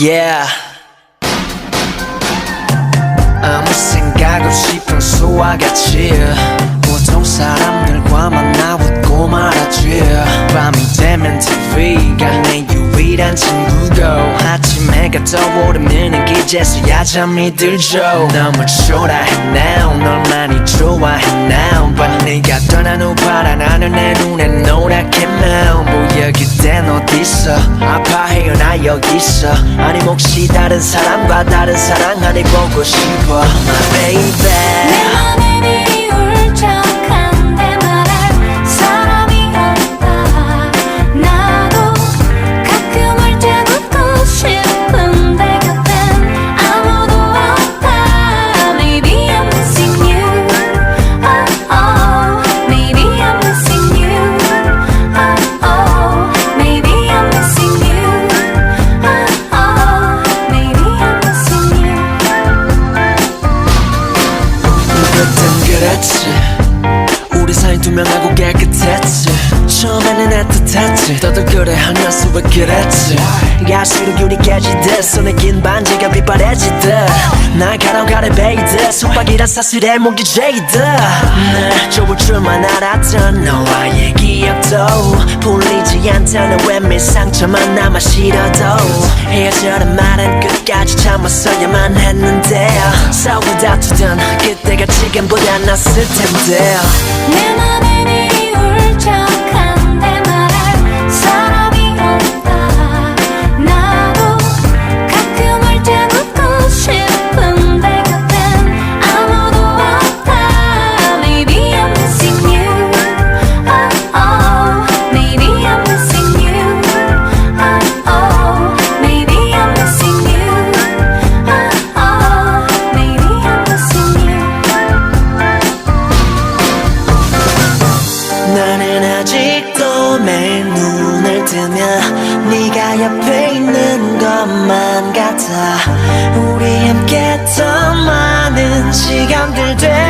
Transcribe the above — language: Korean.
Yeah. 아무 생각 없이 평소와 같이 보통 사람들과 만나 웃고 말하지. 밤이 되면 TV가 내 유일한 친구고 아침 해가 떠오르면 기제서야 잠이 들죠. 너무 초라해 now 널 많이 좋아해 now But 네가 떠난 후 하늘 내 눈에 노랗게 마음 뭐야 그땐 어딨어 아파해요 나 여기 있어 혹시 다른 사람과 다른 사랑 안에 보고 싶어? Baby 투명하고 깨끗했지. 처음에는 애틋했지. 그래 하면서 왜 그랬지? 갈수록 유리 깨지듯 손에 낀 반지가 빛바래지듯. 날 가라가래 베이듯 속박이란 사슬에 목이 죄이듯 날 좋을 줄만 알았던 너와의 기억도 풀리지 않다는 외면 상처만 남아 싫어도. 헤어져란 말은 끝까지 참았어야만 했는데 싸우고 다투던 그때가 지금보다 낫을 텐데 나는 아직도 매일 눈을 뜨면 네가 옆에 있는 것만 같아. 우리 함께 더 많은 시간들 되